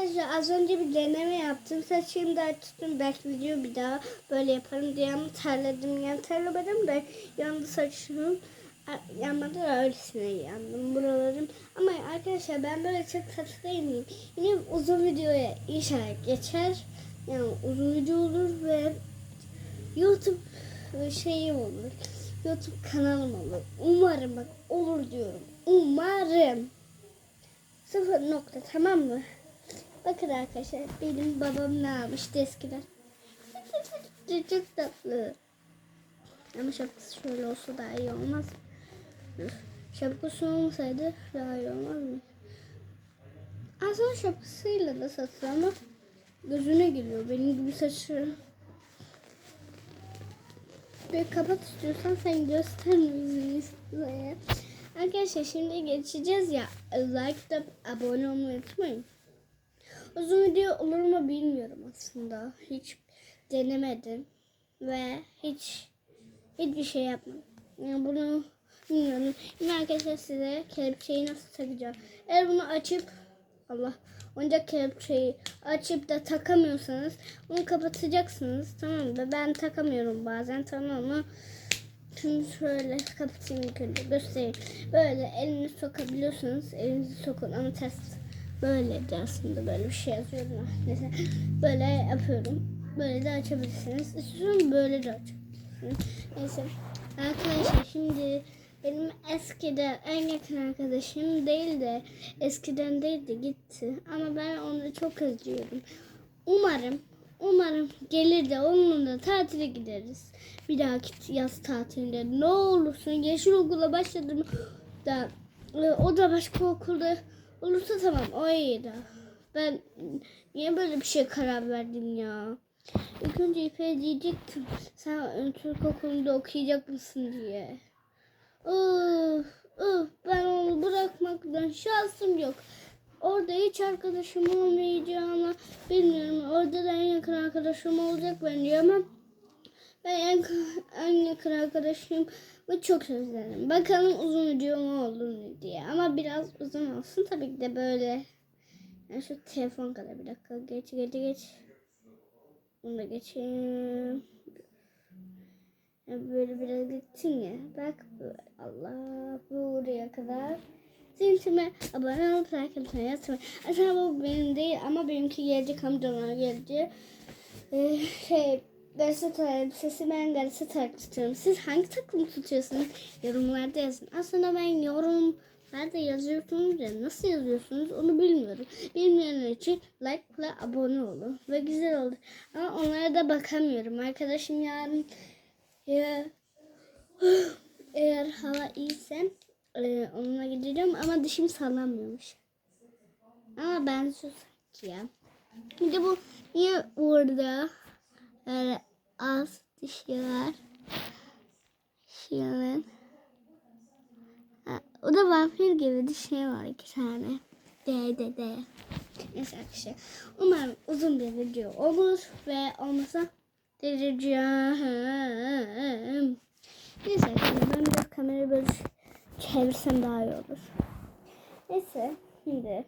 Arkadaşlar az önce bir deneme yaptım. Saçımı da tuttum. Belki video bir daha böyle yaparım diye ama terledim. Yani terlemedim de yandı saçım. Yanmadı da öylesine yandım buralarım. Ama arkadaşlar ben böyle çok tatlı değil miyim? Yine uzun videoya inşallah geçer. Yani uzun video olur ve YouTube şeyim olur. YouTube kanalım olur. Umarım bak olur diyorum. Umarım. Sıfır nokta tamam mı? Bakın arkadaşlar benim babam ne almıştı eskiden. Çok tatlı. Ama şapkası şöyle olsa daha iyi olmaz? Şapkası olmasaydı daha iyi olmaz mı? Aslında şapkasıyla da satılıyor ama gözüne giriyor. Benim gibi saçı. Bir kapat istiyorsan sen gösterme yüzünü. Arkadaşlar şimdi geçeceğiz ya. Like da abone olmayı unutmayın. Uzun video olur mu bilmiyorum aslında. Hiç denemedim. Ve hiç hiçbir şey yapmadım. Yani bunu bilmiyorum. Yine arkadaşlar size kelepçeyi nasıl takacağım. Eğer bunu açıp Allah oyuncak kelepçeyi açıp da takamıyorsanız onu kapatacaksınız. Tamam mı? Ben takamıyorum bazen tamam mı? Şimdi şöyle kapatayım göstereyim. Böyle elini sokabiliyorsunuz. Elinizi sokun ama ters böyle de aslında böyle bir şey yazıyorum. Mesela böyle yapıyorum. Böyle de açabilirsiniz. İstiyorum böyle de açabilirsiniz. Neyse. Arkadaşlar şimdi benim eskiden en yakın arkadaşım değil de eskiden değil de gitti. Ama ben onu çok özlüyorum. Umarım Umarım gelir de onunla tatile gideriz. Bir dahaki yaz tatilinde ne olursun yeşil okula başladım da e, o da başka okulda olursa tamam o iyi de. Ben niye böyle bir şey karar verdim ya? İlk önce İpek'e diyecektim. Sen Türk okulunda okuyacak mısın diye. Uf, uf, ben onu bırakmaktan şansım yok. Orada hiç arkadaşım olmayacağını bilmiyorum. Orada da en yakın arkadaşım olacak bence ama ben en, en yakın arkadaşım ve çok özledim. Bakalım uzun video mu olur mu diye. Ama biraz uzun olsun tabii ki de böyle. Yani şu telefon kadar bir dakika. Geç geç geç. Bunu da geçeyim. Yani böyle biraz gittin ya. Bak böyle. Allah buraya kadar. Zincirime abone olup like atmayı unutmayın. Aslında bu benim değil ama benimki gelecek amcamlar geldi. Ee, şey Galatasaray elbisesi ben Galatasaray tutuyorum. Siz hangi takım tutuyorsunuz? Yorumlarda yazın. Aslında ben yorum Nerede yazıyorsunuz ya nasıl yazıyorsunuz onu bilmiyorum. Bilmeyenler için like ve abone olun. Ve güzel olur. Ama onlara da bakamıyorum. Arkadaşım yarın ya, eğer hava iyiyse e, onunla gideceğim ama dişim sallamıyormuş. Ama ben sus ya. Bir de bu niye orada böyle az dişi var? Şunun. O da vampir gibi dişi var iki tane. D D D. Neyse arkadaşlar. Umarım uzun bir video olur ve olmasa delireceğim. Neyse arkadaşlar ben biraz kamerayı böyle çevirsem daha iyi olur. Neyse şimdi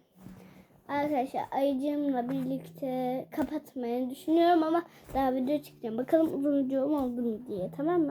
arkadaşlar ayıcığımla birlikte kapatmayı düşünüyorum ama daha video çekeceğim. Bakalım uzun video oldu mu diye tamam mı?